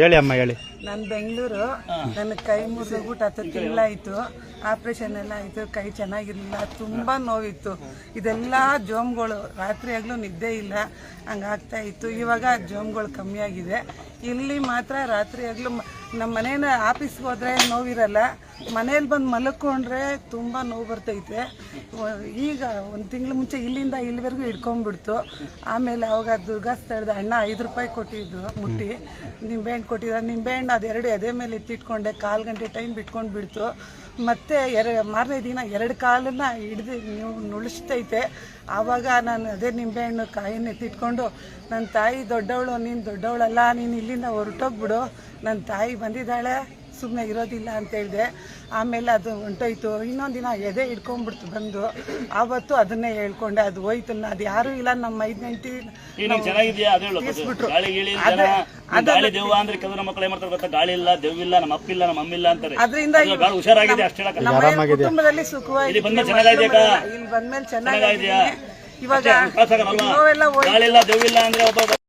ಹೇಳಿ ಅಮ್ಮ, ಹೇಳಿ. ನಾನು ಬೆಂಗಳೂರು. ನನ್ನ ಕೈ ಮುರಿದೋಗ್ಬಿಟ್ಟು ಹತ್ತು ತಿಂಗಳಾಯಿತು. ಆಪ್ರೇಷನ್ ಎಲ್ಲ ಆಯಿತು, ಕೈ ಚೆನ್ನಾಗಿರ್ಲಿಲ್ಲ, ತುಂಬ ನೋವಿತ್ತು. ಇದೆಲ್ಲ ಜೋಮ್ಗಳು, ರಾತ್ರಿ ಆಗಲೂ ನಿದ್ದೆ ಇಲ್ಲ ಹಂಗಾಗ್ತಾ ಇತ್ತು. ಇವಾಗ ಜೋಮ್ಗಳು ಕಮ್ಮಿ ಆಗಿದೆ ಇಲ್ಲಿ ಮಾತ್ರ ರಾತ್ರಿ ಆಗಲೂ ನಮ್ಮ ಮನೇನ ಆಫೀಸ್ಗೆ ಹೋದ್ರೆ ನೋವಿರಲ್ಲ. ಮನೇಲಿ ಬಂದು ಮಲ್ಕೊಂಡ್ರೆ ತುಂಬ ನೋವು ಬರ್ತೈತೆ. ಈಗ ಒಂದು ತಿಂಗಳು ಮುಂಚೆ ಇಲ್ಲಿಂದ ಇಲ್ಲಿವರೆಗೂ ಹಿಡ್ಕೊಂಡ್ಬಿಡ್ತು. ಆಮೇಲೆ ಅವಾಗ ದುರ್ಗಾ ಸ್ಥಳದ ಅಣ್ಣ ಐದು ರೂಪಾಯಿ ಕೊಟ್ಟಿದ್ರು ಮುಟ್ಟಿ. ನಿಂಬೆಹಣ್ಣು ಕೊಟ್ಟಿದ್ರು ನಿಂಬೆಹಣ್ಣು ಅದೆರಡು ಎದೆ ಮೇಲೆ ಎತ್ತಿಟ್ಕೊಂಡೆ ಕಾಲು ಗಂಟೆ ಟೈಮ್ ಬಿಟ್ಕೊಂಡು ಬಿಡ್ತು. ಮತ್ತೆ ಎರ, ಮಾರನೇ ದಿನ ಎರಡು ಕಾಲನ್ನ ಹಿಡ್ದು ನೀವು ನುಳಿಸ್ತೈತೆ. ಆವಾಗ ನಾನು ಅದೇ ನಿಂಬೆಹಣ್ಣು ಕಾಯಿನ ಎತ್ತಿಟ್ಕೊಂಡು ನನ್ನ ತಾಯಿ ದೊಡ್ಡವಳು, ನೀನು ದೊಡ್ಡವಳಲ್ಲ, ನೀನು ಇಲ್ಲಿಂದ ಹೊರಟೋಗ್ಬಿಡು. ನನ್ನ ತಾಯಿ ಬಂದಿದ್ದಾಳೆ ಸುಮ್ಮನೆ ಇರೋದಿಲ್ಲ ಅಂತ ಹೇಳಿದೆ. ಆಮೇಲೆ ಅದು ಹೊಂಟೋಯ್ತು ಇನ್ನೊಂದಿನ ದಿನ ಎದೆ ಹಿಡ್ಕೊಂಡ್ಬಿಡ್ತು ಬಂದು. ಆವತ್ತು ಅದನ್ನೇ ಹೇಳ್ಕೊಂಡೆ. ಅದು ಹೋಯ್ತು. ಅದು ಯಾರು ಇಲ್ಲ. ನಮ್ಮ ಐದು ನೆಂಟಿ ತೀರ್ಸ್ಬಿಟ್ರು. ಗಾಳಿ ಗೀಳಿ ಇಲ್ಲ ಅದೇ- ಗಾಳಿ ದೆವ್ವ ಅಂದ್ರೆ ಕೆಲವು ಮಕ್ಕಳು ಏನ್ ಮಾಡ್ತಾರೆ ಗೊತ್ತಾ? ಗಾಳಿ ಇಲ್ಲ ನಮ್ಮ ಅಪ್ಪಿಲ್ಲ ನಮ್ಮ ಅಮ್ಮಿಲ್ಲ ಅಂತಾರೆ. ಅದರಿಂದ ಗಾಳಿ ಹುಷಾರಾಗಿದೆ ಅಷ್ಟೇ ನಮ್ಮ ಕುಟುಂಬದಲ್ಲಿ ಸುಖವಾಗಿ ಇಲ್ಲಿ ಬಂದ್ಮೇಲೆ? ಇಲ್ಲಿ. ಬಂದ್ಮೇಲೆ ಇವಾಗ ಕಳ್ಸಾಕಲ್ವಾ? ನೋವೆಲ್ಲ ಹೋಯ್ತು. ಗಾಳಿ ಇಲ್ಲ ದೆವ್ವಿಲ್ಲ ಅಂದ್ರೆ ಒಬ್ಬ